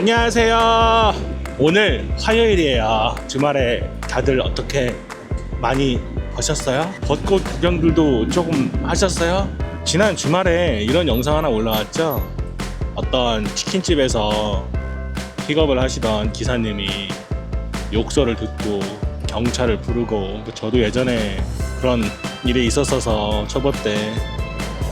안녕하세요. 오늘 화요일이에요. 주말에 다들 어떻게 많이 버셨어요? 벚꽃 구경들도 조금 하셨어요? 지난 주말에 이런 영상 하나 올라왔죠? 어떤 치킨집에서 픽업을 하시던 기사님이 욕설을 듣고 경찰을 부르고 저도 예전에 그런 일이 있었어서 초보 때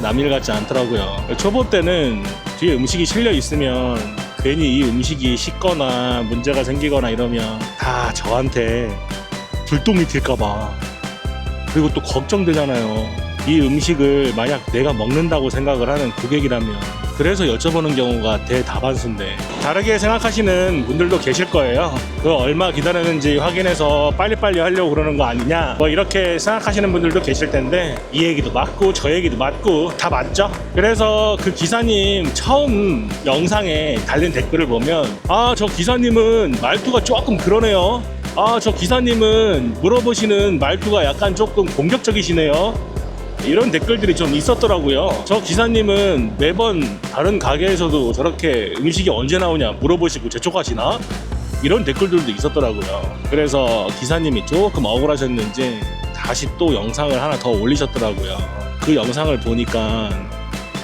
남일 같지 않더라고요. 초보 때는 뒤에 음식이 실려 있으면 괜히 이 음식이 식거나 문제가 생기거나 이러면 다 저한테 불똥이 튈까봐 그리고 또 걱정되잖아요. 이 음식을 만약 내가 먹는다고 생각을 하는 고객이라면 그래서 여쭤보는 경우가 대다반수인데 다르게 생각하시는 분들도 계실 거예요. 그 얼마 기다렸는지 확인해서 빨리빨리 하려고 그러는 거 아니냐 뭐 이렇게 생각하시는 분들도 계실 텐데 이 얘기도 맞고 저 얘기도 맞고 다 맞죠? 그래서 그 기사님 처음 영상에 달린 댓글을 보면 아 저 기사님은 말투가 조금 그러네요. 아 저 기사님은 물어보시는 말투가 약간 조금 공격적이시네요. 이런 댓글들이 좀 있었더라고요. 저 기사님은 매번 다른 가게에서도 저렇게 음식이 언제 나오냐 물어보시고 재촉하시나? 이런 댓글들도 있었더라고요. 그래서 기사님이 조금 억울하셨는지 다시 또 영상을 하나 더 올리셨더라고요. 그 영상을 보니까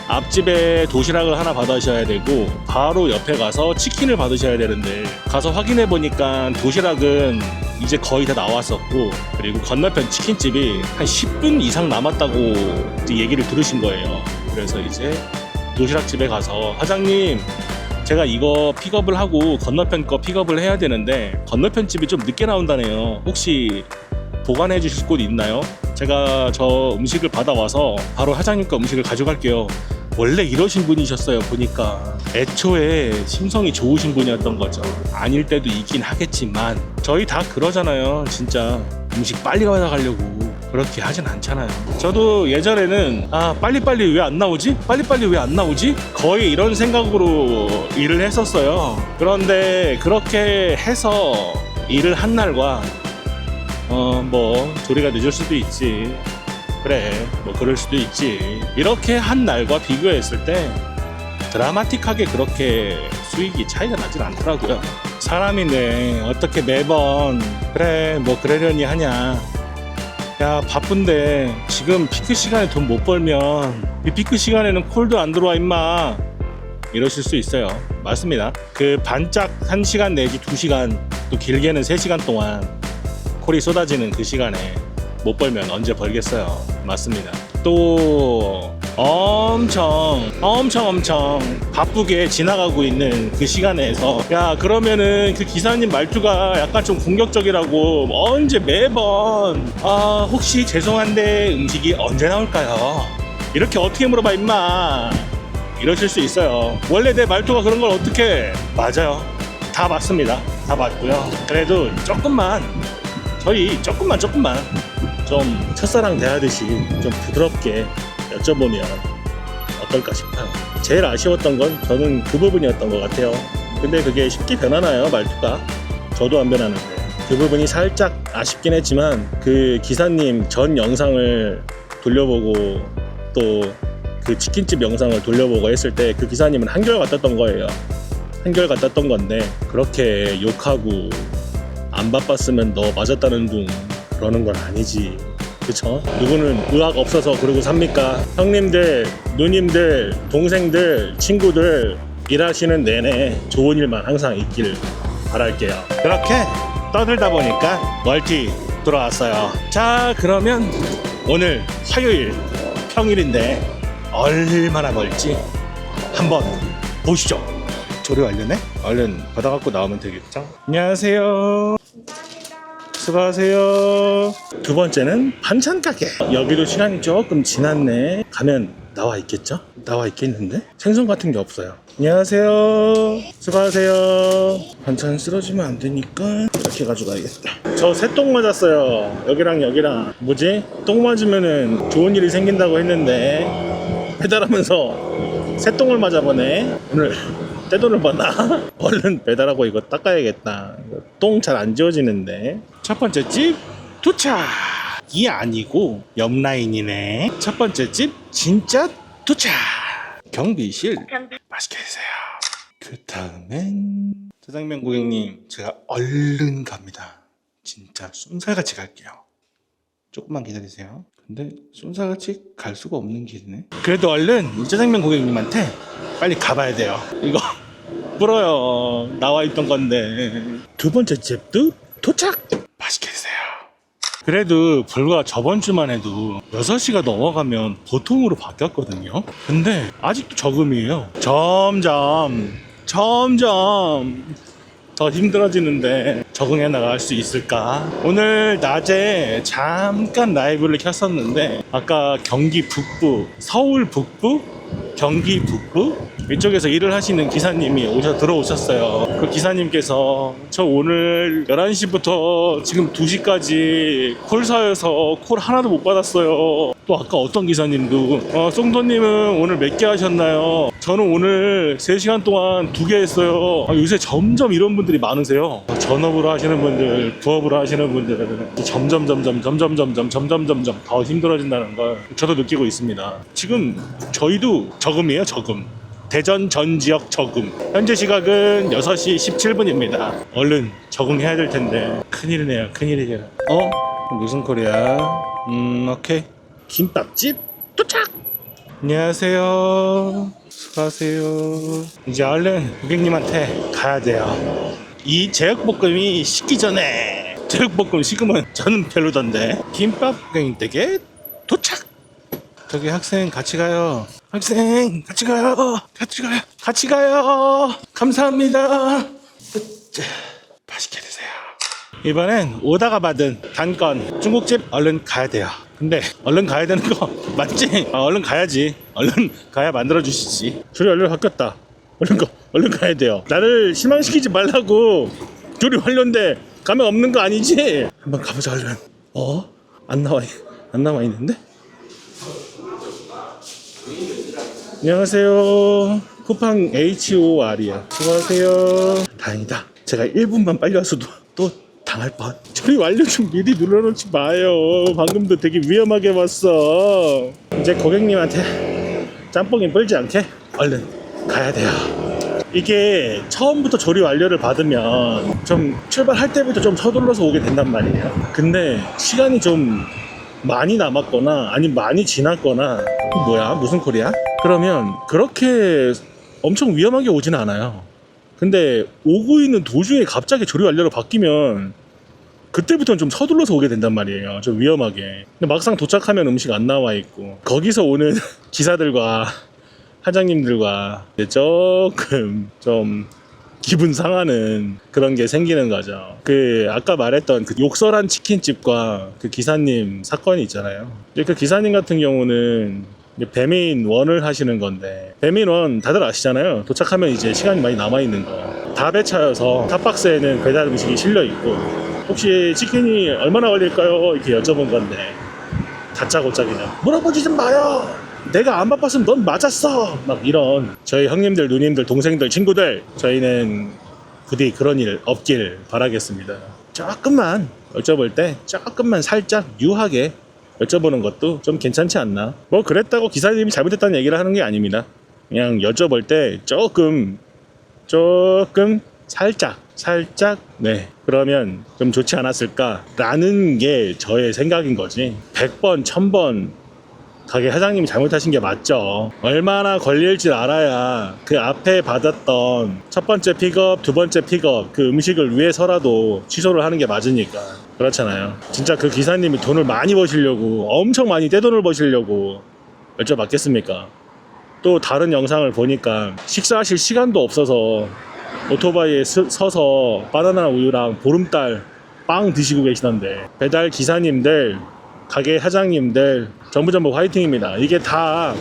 앞집에 도시락을 하나 받으셔야 되고 바로 옆에 가서 치킨을 받으셔야 되는데 가서 확인해 보니까 도시락은 이제 거의 다 나왔었고 그리고 건너편 치킨집이 한 10분 이상 남았다고 얘기를 들으신 거예요. 그래서 이제 도시락집에 가서 사장님 제가 이거 픽업을 하고 건너편 거 픽업을 해야 되는데 건너편 집이 좀 늦게 나온다네요. 혹시 보관해 주실 곳 있나요? 제가 저 음식을 받아와서 바로 사장님 거 음식을 가져갈게요. 원래 이러신 분이셨어요 보니까. 애초에 심성이 좋으신 분이었던 거죠. 아닐 때도 있긴 하겠지만 저희 다 그러잖아요 진짜. 음식 빨리 가져가려고. 그렇게 하진 않잖아요. 저도 예전에는 아 빨리빨리 왜 안 나오지? 빨리빨리 왜 안 나오지? 거의 이런 생각으로 일을 했었어요. 그런데 그렇게 해서 일을 한 날과 어 뭐 조리가 늦을 수도 있지 그래 뭐 그럴 수도 있지. 이렇게 한 날과 비교했을 때 드라마틱하게 그렇게 수익이 차이가 나질 않더라고요. 사람인데 어떻게 매번 그래 뭐 그러려니 하냐. 야 바쁜데 지금 피크 시간에 돈 못 벌면 이 피크 시간에는 콜도 안 들어와 임마. 이러실 수 있어요. 맞습니다. 그 반짝 1시간 내지 2시간 또 길게는 3시간 동안 콜이 쏟아지는 그 시간에 못 벌면 언제 벌겠어요. 맞습니다. 또 엄청 엄청 엄청 바쁘게 지나가고 있는 그 시간에서 야 그러면은 그 기사님 말투가 약간 좀 공격적이라고 언제 매번 아 혹시 죄송한데 음식이 언제 나올까요? 이렇게 어떻게 물어봐 임마 이러실 수 있어요. 원래 내 말투가 그런 걸 어떻게 맞아요. 다 맞습니다. 다 맞고요. 그래도 조금만 저희 조금만 조금만 좀 첫사랑 대하듯이 좀 부드럽게 여쭤보면 어떨까 싶어요. 제일 아쉬웠던 건 저는 그 부분이었던 것 같아요. 근데 그게 쉽게 변하나요, 말투가? 저도 안 변하는데. 그 부분이 살짝 아쉽긴 했지만 그 기사님 전 영상을 돌려보고 또 그 치킨집 영상을 돌려보고 했을 때 그 기사님은 한결 같았던 거예요. 한결 같았던 건데 그렇게 욕하고 안 바빴으면 너 맞았다는 둥 그러는 건 아니지. 그쵸? 누구는 의학 없어서 그러고 삽니까? 형님들, 누님들, 동생들, 친구들 일하시는 내내 좋은 일만 항상 있길 바랄게요. 그렇게 떠들다 보니까 멀티 들어왔어요. 자, 그러면 오늘 화요일 평일인데 얼마나 멀지 한번 보시죠. 조리 완료네? 얼른 받아갖고 나오면 되겠죠? 안녕하세요. 수고하세요. 두 번째는 반찬 가게. 여기도 시간이 조금 지났네. 가면 나와 있겠죠? 나와 있겠는데? 생선 같은 게 없어요. 안녕하세요. 수고하세요. 반찬 쓰러지면 안 되니까 이렇게 가져가야겠다. 저 새 똥 맞았어요. 여기랑 여기랑. 뭐지? 똥 맞으면은 좋은 일이 생긴다고 했는데 배달하면서 새 똥을 맞아보네. 오늘 떼돈을 받나? 얼른 배달하고 이거 닦아야겠다. 똥 잘 안 지워지는데. 첫 번째 집 도착! 이 아니고 옆 라인이네. 첫 번째 집 진짜 도착! 경비실 맛있게 드세요. 그 다음엔 짜장면 고객님 제가 얼른 갑니다. 진짜 쏜살같이 갈게요. 조금만 기다리세요. 근데 쏜살같이 갈 수가 없는 길이네. 그래도 얼른 이 짜장면 고객님한테 빨리 가봐야 돼요. 이거 불어요. 나와 있던 건데. 두 번째 집도 도착! 맛있게 드세요. 그래도 불과 저번 주만 해도 6시가 넘어가면 보통으로 바뀌었거든요. 근데 아직도 저금이에요. 점점, 점점 더 힘들어지는데 적응해 나갈 수 있을까? 오늘 낮에 잠깐 라이브를 켰었는데 아까 경기 북부, 서울 북부, 경기 북부 이쪽에서 일을 하시는 기사님이 오셔 들어오셨어요. 그 기사님께서 저 오늘 11시부터 지금 2시까지 콜사여서 콜 하나도 못 받았어요. 또 아까 어떤 기사님도 어, 송도님은 오늘 몇 개 하셨나요? 저는 오늘 3시간 동안 두 개 했어요. 아, 요새 점점 이런 분들이 많으세요. 전업으로 하시는 분들, 부업으로 하시는 분들 점점 점점 점점 점점 점점 점점 더 힘들어진다는 걸 저도 느끼고 있습니다. 지금 저희도 저금이에요, 저금. 대전 전 지역 저금. 현재 시각은 6시 17분입니다. 얼른 적응해야 될 텐데. 큰일이네요, 큰일이에요. 어? 무슨 콜이야? 음, 오케이. 김밥집 도착! 안녕하세요. 수고하세요. 이제 얼른 고객님한테 가야 돼요. 이 제육볶음이 식기 전에 제육볶음 식으면 저는 별로던데. 김밥 고객님 댁에 도착! 저기 학생 같이 가요. 학생 같이 가요. 같이 가요. 같이 가요. 감사합니다. 맛있게 드세요. 이번엔 오다가 받은 단건 중국집 얼른 가야 돼요. 근데 얼른 가야 되는 거 맞지? 아, 얼른 가야지. 얼른 가야 만들어 주시지. 줄이 얼른 바뀌었다. 얼른 가. 얼른 가야 돼요. 나를 실망시키지 말라고. 줄이 완료인데 가면 없는 거 아니지? 한번 가보자 얼른. 어? 안 나와. 안 나와 있는데? 안녕하세요. 쿠팡 HOR이요. 수고하세요. 다행이다. 제가 1분만 빨리 왔어도 또 당할 뻔. 저희 완료 좀 미리 눌러놓지 마요. 방금도 되게 위험하게 왔어. 이제 고객님한테 짬뽕이 뿔지 않게 얼른 가야 돼요. 이게 처음부터 조리 완료를 받으면 좀 출발할 때부터 좀 서둘러서 오게 된단 말이에요. 근데 시간이 좀 많이 남았거나 아니 많이 지났거나 뭐야 무슨 콜이야? 그러면 그렇게 엄청 위험하게 오진 않아요. 근데 오고 있는 도중에 갑자기 조리 완료로 바뀌면 그때부터는 좀 서둘러서 오게 된단 말이에요. 좀 위험하게. 근데 막상 도착하면 음식 안 나와 있고 거기서 오는 기사들과 사장님들과 조금 좀 기분 상하는 그런 게 생기는 거죠. 그 아까 말했던 그 욕설한 치킨집과 그 기사님 사건이 있잖아요. 그 기사님 같은 경우는 배민 원을 하시는 건데 배민 원 다들 아시잖아요. 도착하면 이제 시간이 많이 남아 있는 거. 다 배차여서 탑박스에는 배달 음식이 실려 있고 혹시 치킨이 얼마나 걸릴까요? 이렇게 여쭤본 건데 다짜고짜 그냥 물어보지 좀 마요. 내가 안 바빴으면 넌 맞았어. 막 이런 저희 형님들, 누님들, 동생들, 친구들 저희는 부디 그런 일 없길 바라겠습니다. 조금만 여쭤볼 때 조금만 살짝 유하게 여쭤보는 것도 좀 괜찮지 않나? 뭐 그랬다고 기사님이 잘못했다는 얘기를 하는 게 아닙니다. 그냥 여쭤볼 때 조금 조금 살짝 살짝 네 그러면 좀 좋지 않았을까라는 게 저의 생각인 거지. 100번 1000번 가게 사장님이 잘못하신 게 맞죠. 얼마나 걸릴 줄 알아야 그 앞에 받았던 첫 번째 픽업 두 번째 픽업 그 음식을 위해서라도 취소를 하는 게 맞으니까. 그렇잖아요. 진짜 그 기사님이 돈을 많이 버시려고 엄청 많이 떼돈을 버시려고 여쭤봤겠습니까? 또 다른 영상을 보니까 식사하실 시간도 없어서 오토바이에 스- 서서 바나나 우유랑 보름달 빵 드시고 계시던데 배달 기사님들 가게 사장님들 전부 전부 화이팅입니다. 이게 다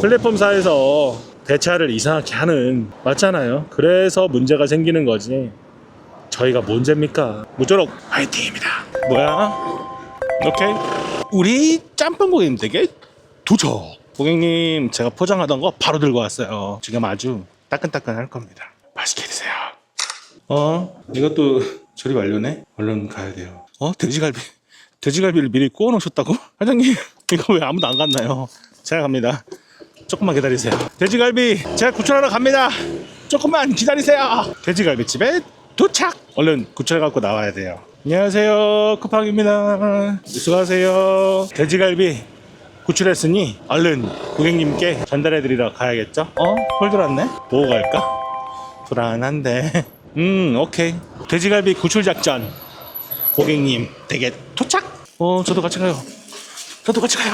플랫폼사에서 대차를 이상하게 하는 맞잖아요. 그래서 문제가 생기는 거지. 저희가 문제입니까? 무조록 화이팅입니다. 뭐야? 오케이. 우리 짬뽕 고객님 댁에 도착 고객님 제가 포장하던 거 바로 들고 왔어요. 지금 아주 따끈따끈 할 겁니다 맛있게 드세요 어 이것도 조리 완료네 얼른 가야 돼요 어 돼지갈비 돼지갈비를 미리 구워 놓으셨다고 사장님 이거 왜 아무도 안 갔나요 제가 갑니다 조금만 기다리세요 돼지갈비 제가 구출하러 갑니다 조금만 기다리세요. 돼지갈비집에 도착. 얼른 구출 갖고 나와야 돼요. 안녕하세요, 쿠팡입니다. 수고하세요. 돼지갈비 구출했으니 얼른 고객님께 전달해드리러 가야겠죠? 어? 홀 들었네? 보고 갈까? 불안한데. 음, 오케이. 돼지갈비 구출 작전. 고객님 댁에 도착. 어, 저도 같이 가요. 저도 같이 가요.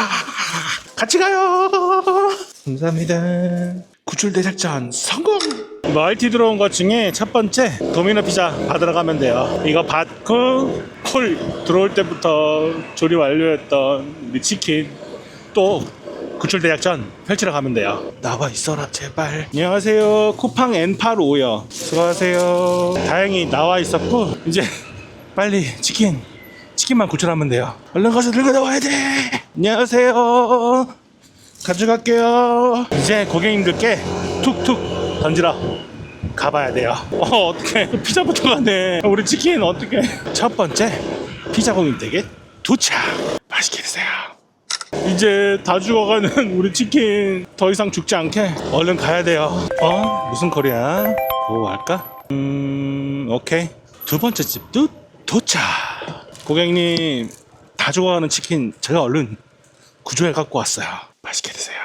같이 가요. 감사합니다. 구출 대작전 성공. 멀티 들어온 것 중에 첫 번째 도미노 피자 받으러 가면 돼요. 이거 받고 콜 들어올 때부터 조리 완료했던 우리 치킨 또 구출 대작전 펼치러 가면 돼요. 나와 있어라 제발. 안녕하세요. 쿠팡 N85요. 수고하세요. 다행히 나와 있었고 이제 빨리 치킨 치킨만 구출하면 돼요. 얼른 가서 들고 나와야 돼. 안녕하세요. 가져갈게요. 이제 고객님들께 툭툭 던지러 가봐야 돼요. 어, 어떻게 피자부터 가네. 우리 치킨 어떻게? 첫 번째 피자 고객님 댁에 도착. 맛있게 드세요. 이제 다 죽어가는 우리 치킨 더 이상 죽지 않게 얼른 가야 돼요. 어? 무슨 거리야? 뭐 할까? 음, 오케이. 두 번째 집도 도착. 고객님 다 죽어가는 치킨 제가 얼른 구조해 갖고 왔어요. 맛있게 드세요.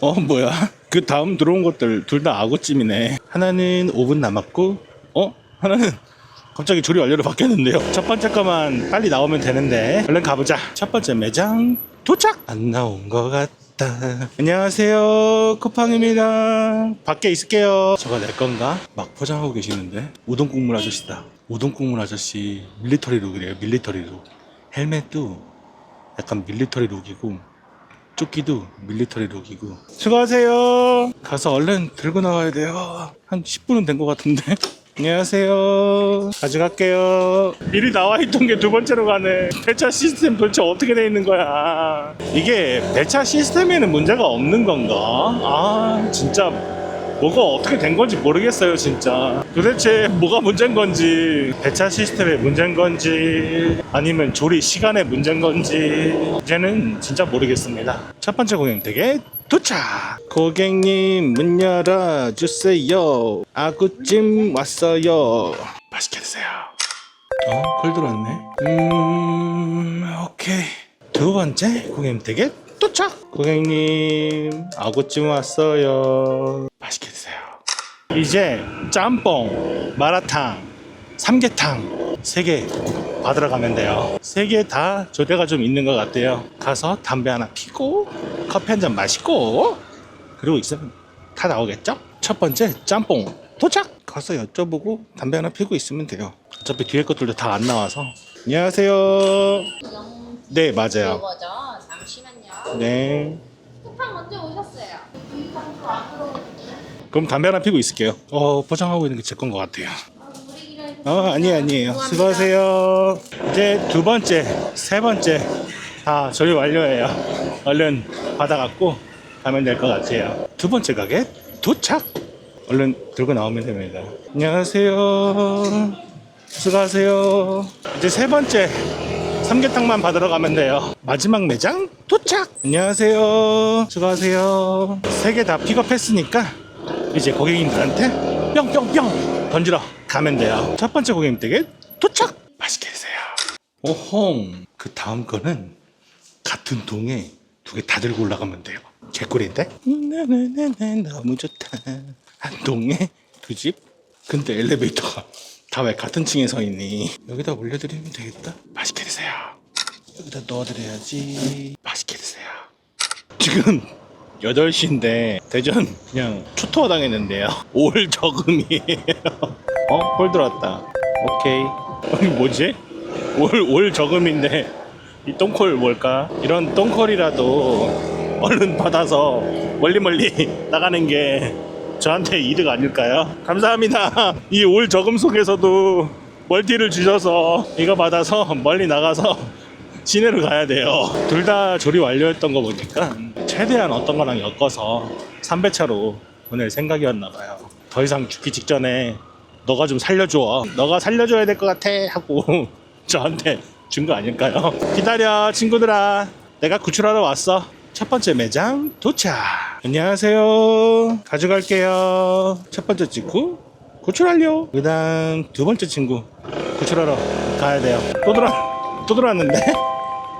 어 뭐야? 그 다음 들어온 것들 둘 다 아구찜이네. 하나는 5분 남았고, 어 하나는 갑자기 조리 완료로 바뀌었는데요. 첫 번째 거만 빨리 나오면 되는데 얼른 가보자. 첫 번째 매장 도착. 안 나온 것 같다. 안녕하세요, 쿠팡입니다. 밖에 있을게요. 저거 내 건가? 막 포장하고 계시는데 우동 국물 아저씨다. 우동 국물 아저씨 밀리터리 룩이래요. 밀리터리 룩. 헬멧도 약간 밀리터리 룩이고 조끼도 밀리터리 룩이고 수고하세요 가서 얼른 들고 나와야 돼요 한 10분은 된 것 같은데 안녕하세요. 가져갈게요. 미리 나와 있던 게 두 번째로 가네. 배차 시스템 도대체 어떻게 돼 있는 거야? 이게 배차 시스템에는 문제가 없는 건가? 아 진짜 뭐가 어떻게 된 건지 모르겠어요 진짜. 도대체 뭐가 문제인 건지 배차 시스템의 문제인 건지 아니면 조리 시간의 문제인 건지 이제는 진짜 모르겠습니다. 첫 번째 고객님 댁에 도착! 고객님 문 열어주세요. 아구찜 왔어요. 맛있게 드세요. 어? 콜 들어왔네. 음... 오케이. 두 번째 고객님 댁에 도착! 고객님 아구찜 왔어요. 맛있게 드세요. 이제 짬뽕 마라탕 삼계탕 세개 받으러 가면 돼요 세 개 다 조대가 좀 있는 것 같아요 가서 담배 하나 피고 커피 한 잔 마시고 그리고 있으면 다 나오겠죠 첫 번째 짬뽕 도착 가서 여쭤보고 담배 하나 피고 있으면 돼요 어차피 뒤에 것들도 다 안 나와서 안녕하세요 네 맞아요. 잠시만요. 네 쿠팡 언제 오셨어요? 그럼 담배 하나 피고 있을게요. 어, 포장하고 있는 게 제 건 것 같아요. 어, 아니, 아니에요. 수고하세요. 이제 두 번째, 세 번째 다 조리 완료해요. 얼른 받아갖고 가면 될 것 같아요. 두 번째 가게 도착! 얼른 들고 나오면 됩니다. 안녕하세요. 수고하세요. 이제 세 번째 삼계탕만 받으러 가면 돼요. 마지막 매장 도착! 안녕하세요. 수고하세요. 세 개 다 픽업했으니까 이제 고객님들한테 뿅뿅뿅 던지러 가면 돼요. 첫 번째 고객님 댁에 도착! 맛있게 드세요. 오홍. 그 다음 거는 같은 동에 두 개 다 들고 올라가면 돼요. 개꿀인데? 나나나나 너무 좋다. 한 동에 두 집? 근데 엘리베이터가 다 왜 같은 층에 서 있니? 여기다 올려드리면 되겠다. 맛있게 드세요. 여기다 넣어드려야지. 맛있게 드세요. 지금 8시인데 대전 그냥 초토화 당했는데요. 올 저금이에요. 어? 홀 들어왔다. 오케이. 아니 뭐지? 올, 올 저금인데 이 똥콜 뭘까? 이런 똥콜이라도 얼른 받아서 멀리 멀리 나가는 게 저한테 이득 아닐까요? 감사합니다. 이 올 저금 속에서도 멀티를 주셔서 이거 받아서 멀리 나가서 시내로 가야 돼요. 둘 다 조리 완료했던 거 보니까 최대한 어떤 거랑 엮어서 3배차로 보낼 생각이었나 봐요. 더 이상 죽기 직전에 너가 좀 살려줘. 너가 살려줘야 될 것 같아 하고 저한테 준 거 아닐까요? 기다려 친구들아. 내가 구출하러 왔어. 첫 번째 매장 도착. 안녕하세요. 가져갈게요. 첫 번째 친구 구출 완료. 그다음 두 번째 친구 구출하러 가야 돼요. 또 들어 또 들어왔는데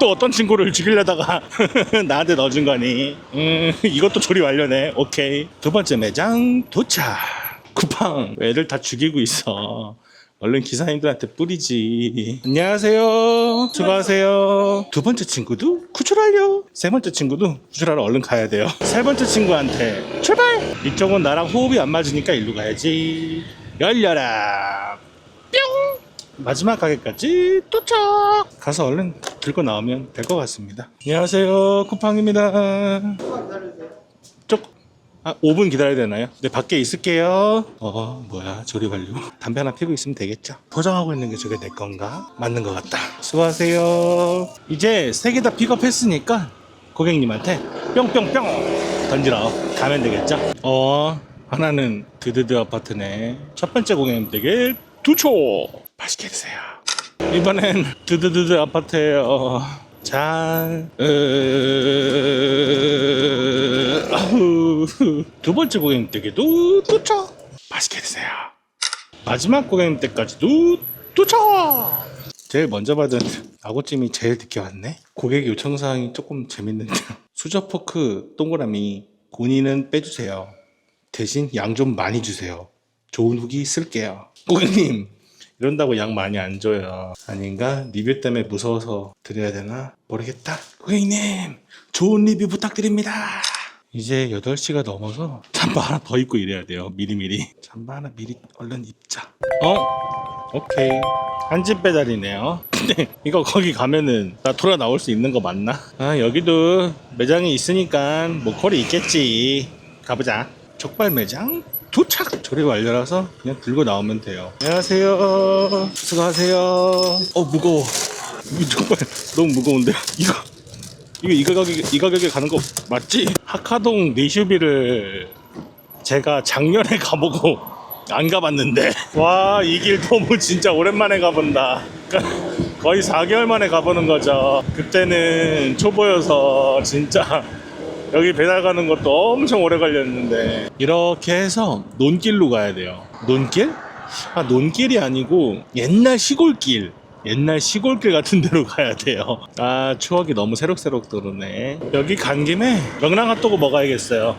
또 어떤 친구를 죽이려다가 나한테 넣어준 거니? 음 이것도 조리 완료네. 오케이. 두 번째 매장 도착. 쿠팡 애들 다 죽이고 있어. 얼른 기사님들한테 뿌리지. 안녕하세요. 수고하세요. 두 번째 친구도 구출하려. 세 번째 친구도 구출하러 얼른 가야 돼요. 세 번째 친구한테 출발. 이쪽은 나랑 호흡이 안 맞으니까 일로 가야지. 열려라. 뿅. 마지막 가게까지 도착. 가서 얼른 들고 나오면 될 것 같습니다. 안녕하세요. 쿠팡입니다. 조금 아, 5분 기다려야 되나요? 네, 밖에 있을게요. 어, 뭐야, 조리 완료. 담배 하나 피고 있으면 되겠죠? 포장하고 있는 게 저게 내 건가? 맞는 것 같다. 수고하세요. 이제 세 개 다 픽업했으니까 고객님한테 뿅뿅뿅 던지러 가면 되겠죠? 어, 하나는 드드드 아파트네. 첫 번째 고객님 댁에 두 초. 맛있게 드세요. 이번엔 드드드드 아파트에요. 잘, 으... 아후. 두 번째 고객님 댁에도 도착. 맛있게 드세요. 마지막 고객님 댁까지도 도착. 제일 먼저 받은 아구찜이 제일 늦게 왔네. 고객 요청 사항이 조금 재밌는데 수저 포크 동그라미 고니는 빼주세요. 대신 양 좀 많이 주세요. 좋은 후기 쓸게요. 고객님 이런다고 양 많이 안 줘요. 아닌가? 리뷰 때문에 무서워서 드려야 되나? 모르겠다. 고객님 좋은 리뷰 부탁드립니다. 이제 8시가 넘어서 잠바 하나 더 입고 일해야 돼요. 미리미리. 잠바 하나 미리 얼른 입자. 어? 오케이. 한집 배달이네요. 근데 이거 거기 가면은 나 돌아 나올 수 있는 거 맞나? 아, 여기도 매장이 있으니까 목걸이 있겠지. 가보자. 족발 매장 도착! 조립 완료라서 그냥 들고 나오면 돼요. 안녕하세요. 수고하세요. 어, 무거워. 이 족발 너무 무거운데? 이거 이거 이 가격에 이 가격에 가는 거 맞지? 하카동 네슈비를 제가 작년에 가보고 안 가봤는데 와 이 길 너무 진짜 오랜만에 가본다. 그러니까 거의 4개월 만에 가보는 거죠. 그때는 초보여서 진짜 여기 배달 가는 것도 엄청 오래 걸렸는데 이렇게 해서 논길로 가야 돼요. 논길? 아 논길이 아니고 옛날 시골길. 옛날 시골길 같은 데로 가야 돼요. 아 추억이 너무 새록새록 돋네. 여기 간 김에 명랑핫도그 먹어야겠어요.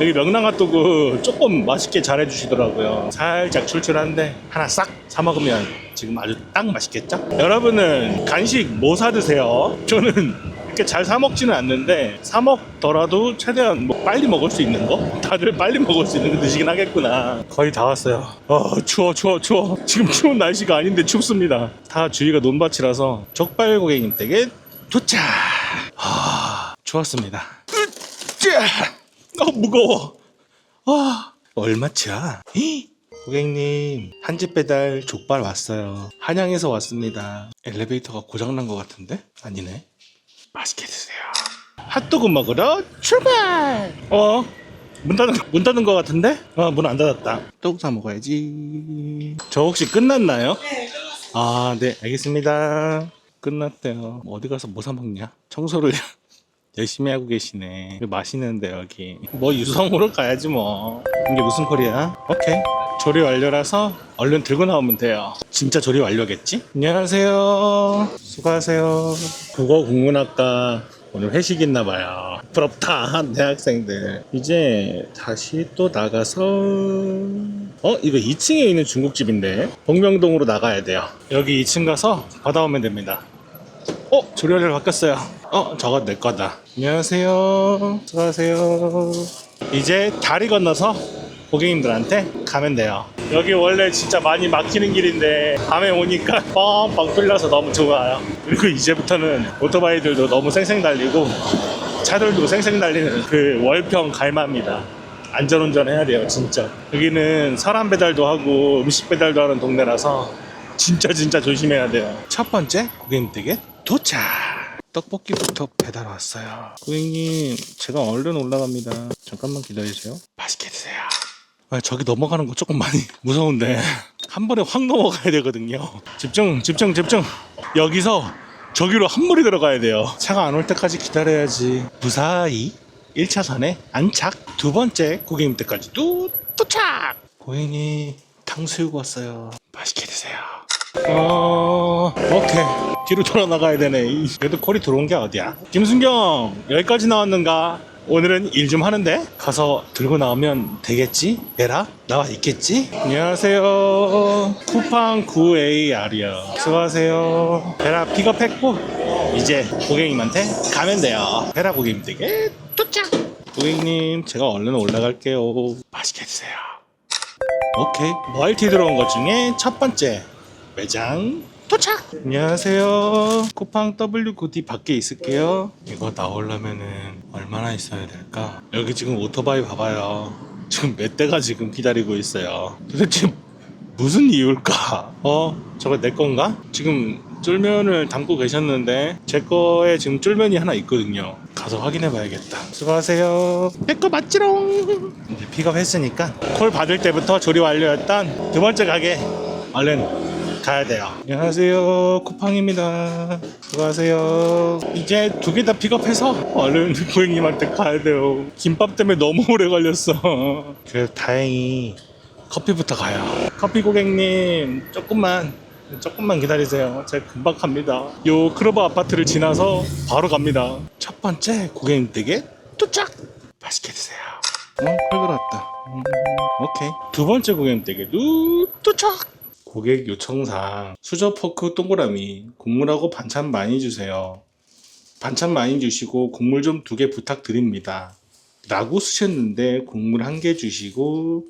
여기 명랑핫도그 조금 맛있게 잘 해주시더라고요. 살짝 출출한데 하나 싹 사 먹으면 지금 아주 딱 맛있겠죠? 여러분은 간식 뭐 사 드세요? 저는 이렇게 잘 사 먹지는 않는데 사 먹더라도 최대한 뭐 빨리 먹을 수 있는 거? 다들 빨리 먹을 수 있는 거 드시긴 하겠구나. 거의 다 왔어요. 어 추워 추워 추워. 지금 추운 날씨가 아닌데 춥습니다. 다 주위가 논밭이라서 족발 고객님 댁에 도착. 아. 으쌰! 아 무거워. 아 얼마치야? 히? 고객님 한 집 배달 족발 왔어요. 한양에서 왔습니다. 엘리베이터가 고장난 것 같은데? 아니네. 맛있게 드세요. 핫도그 먹으러 출발. 어? 문 닫은 문 닫은 것 같은데? 어 문 안 닫았다. 떡 사 먹어야지. 저 혹시 끝났나요? 네 끝났어요. 아 네 알겠습니다. 끝났대요. 어디 가서 뭐 사 먹냐? 청소를 열심히 하고 계시네. 맛있는데 여기. 뭐 유성으로 가야지 뭐. 이게 무슨 콜이야? 오케이. 조리 완료라서 얼른 들고 나오면 돼요. 진짜 조리 완료겠지? 안녕하세요. 수고하세요. 국어 국문학과 오늘 회식 있나 봐요. 부럽다 대학생들. 이제 다시 또 나가서 어 이거 2층에 있는 중국집인데 복명동으로 나가야 돼요. 여기 2층 가서 받아오면 됩니다. 어? 조리원을 바꿨어요. 어? 저거 내 거다. 안녕하세요. 수고하세요. 이제 다리 건너서 고객님들한테 가면 돼요. 여기 원래 진짜 많이 막히는 길인데 밤에 오니까 뻥뻥 뚫려서 너무 좋아요. 그리고 이제부터는 오토바이들도 너무 쌩쌩 달리고 차들도 쌩쌩 달리는 그 월평 갈마입니다. 안전운전 해야 돼요, 진짜. 여기는 사람 배달도 하고 음식 배달도 하는 동네라서 진짜 진짜 조심해야 돼요. 첫 번째 고객님 댁에 도착. 떡볶이부터 배달 왔어요. 고객님, 제가 얼른 올라갑니다. 잠깐만 기다리세요. 맛있게 드세요. 아, 저기 넘어가는 거 조금 많이 무서운데 한 번에 확 넘어가야 되거든요. 집중, 집중, 집중. 여기서 저기로 한 무리 들어가야 돼요. 차가 안 올 때까지 기다려야지. 무사히 1차선에 안착. 두 번째 고객님 때까지 또 도착. 고객님 탕수육 왔어요. 맛있게 드세요. 어, 오케이. 뒤로 돌아 나가야 되네. 이, 그래도 콜이 들어온 게 어디야? 김순경, 여기까지 나왔는가? 오늘은 일 좀 하는데? 가서 들고 나오면 되겠지? 베라? 나와 있겠지? 안녕하세요. 쿠팡 9AR이요. 수고하세요. 베라 픽업했고, 이제 고객님한테 가면 돼요. 베라 고객님 댁에 도착! 고객님, 제가 얼른 올라갈게요. 맛있게 드세요. 오케이. YT 들어온 것 중에 첫 번째 매장 도착. 안녕하세요. 쿠팡 W9D 밖에 있을게요. 이거 나오려면은 얼마나 있어야 될까? 여기 지금 오토바이 봐봐요. 지금 몇 대가 지금 기다리고 있어요. 도대체 무슨 이유일까? 어? 저거 내 건가? 지금 쫄면을 담고 계셨는데 제 거에 지금 쫄면이 하나 있거든요. 가서 확인해 봐야겠다. 수고하세요. 내 거 맞지롱. 이제 픽업했으니까 콜 받을 때부터 조리 완료였던 두 번째 가게 얼른 가야 돼요. 안녕하세요. 쿠팡입니다. 수고하세요. 이제 두 개 다 픽업해서 얼른 고객님한테 가야 돼요. 김밥 때문에 너무 오래 걸렸어. 그래도 다행히 커피부터 가요. 커피 고객님, 조금만, 조금만 기다리세요. 제가 금방 갑니다. 요 클로버 아파트를 지나서 바로 갑니다. 첫 번째 고객님 댁에 도착! 맛있게 드세요. 어, 콜 들어왔다. 음, 오케이. 두 번째 고객님 댁에도 도착! 고객 요청상 수저 포크 동그라미 국물하고 반찬 많이 주세요. 반찬 많이 주시고 국물 좀 두 개 부탁드립니다. 라고 쓰셨는데 국물 한 개 주시고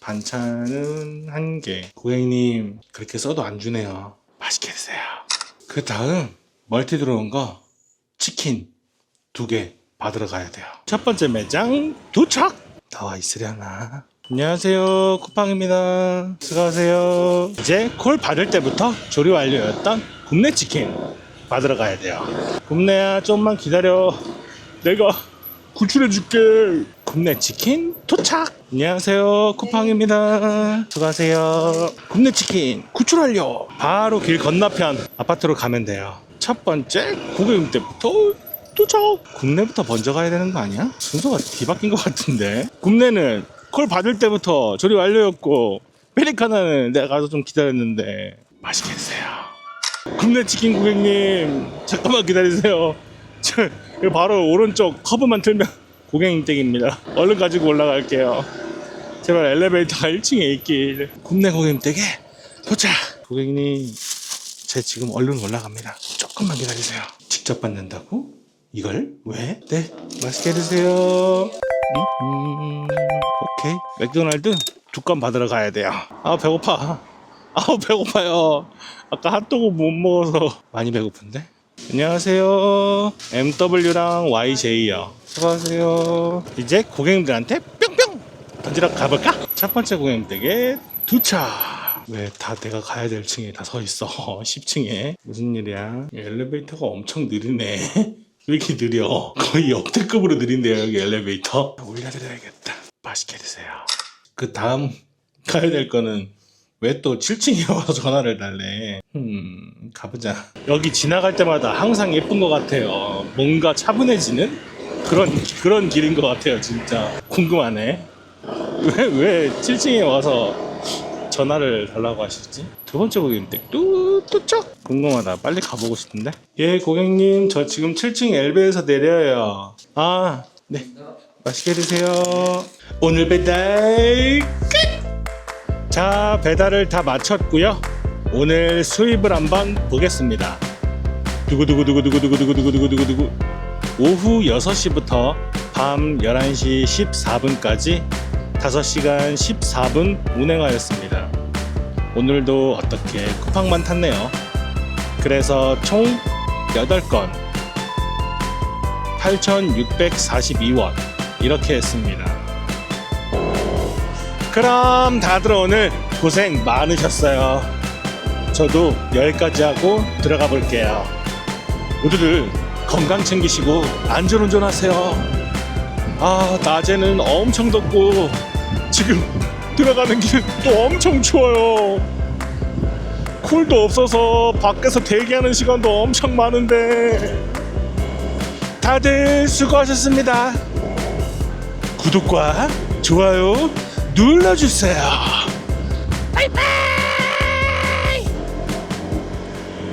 반찬은 한 개. 고객님 그렇게 써도 안 주네요. 맛있게 드세요. 그 다음 멀티 들어온 거 치킨 두 개 받으러 가야 돼요. 첫 번째 매장 도착. 나와 있으려나? 안녕하세요 쿠팡입니다. 수고하세요. 이제 콜 받을 때부터 조리 완료였던 굽네 치킨 받으러 가야 돼요. 굽네야 좀만 기다려. 내가 구출해 줄게. 굽네 치킨 도착. 안녕하세요. 쿠팡입니다. 수고하세요. 굽네 치킨 구출 완료. 바로 길 건너편 아파트로 가면 돼요. 첫 번째 고객님 때부터 도착. 굽네부터 먼저 가야 되는 거 아니야? 순서가 뒤바뀐 것 같은데. 굽네는 콜 받을 때부터 조리 완료였고 페리카나는 내가 가서 좀 기다렸는데 맛있게 드세요. 굽네 치킨 고객님 잠깐만 기다리세요. 저 바로 오른쪽 커브만 틀면 고객님 댁입니다. 얼른 가지고 올라갈게요. 제발 엘리베이터가 1층에 있길. 굽네 고객님 댁에 도착. 고객님 제 지금 얼른 올라갑니다. 조금만 기다리세요. 직접 받는다고? 이걸 왜? 네 맛있게 드세요. 오케이 맥도날드 두건 받으러 가야 돼요. 아 배고파. 아우 배고파요. 아까 핫도그 못 먹어서 많이 배고픈데. 안녕하세요. MW랑 YJ요. 수고하세요. 이제 고객님들한테 뿅뿅 던지러 가볼까? 첫 번째 고객님 댁에 도착. 왜다 내가 가야 될 층에 다 서 있어? 10층에 무슨 일이야? 엘리베이터가 엄청 느리네. 왜 이렇게 느려? 거의 역대급으로 느린데요 여기 엘리베이터. 올려드려야겠다. 맛있게 드세요. 그 다음 가야 될 거는 왜 또 7층에 와서 전화를 달래? 음, 가보자. 여기 지나갈 때마다 항상 예쁜 것 같아요. 뭔가 차분해지는 그런 그런 길인 것 같아요, 진짜. 궁금하네. 왜 왜 7층에 와서 전화를 달라고 하시지? 두 번째 고객님 댁도 도착! 궁금하다. 빨리 가보고 싶은데? 예, 고객님. 저 지금 7층 엘베에서 내려요. 아, 네. 맛있게 드세요. 오늘 배달 끝! 자, 배달을 다 마쳤고요. 오늘 수입을 한번 보겠습니다. 두구두구두구두구두구두구두구두구두구 오후 6시부터 밤 11시 14분까지 5시간 14분 운행하였습니다. 오늘도 어떻게 쿠팡만 탔네요. 그래서 총 8건 8,642원 이렇게 했습니다. 그럼 다들 오늘 고생 많으셨어요. 저도 여기까지 하고 들어가 볼게요. 모두들 건강 챙기시고 안전운전 하세요. 아, 낮에는 엄청 덥고 지금 들어가는 길또 엄청 추워요. 에어쿨도 없어서 밖에서 대기하는 시간도 엄청 많은데 다들 수고하셨습니다. 구독과 좋아요 눌러주세요.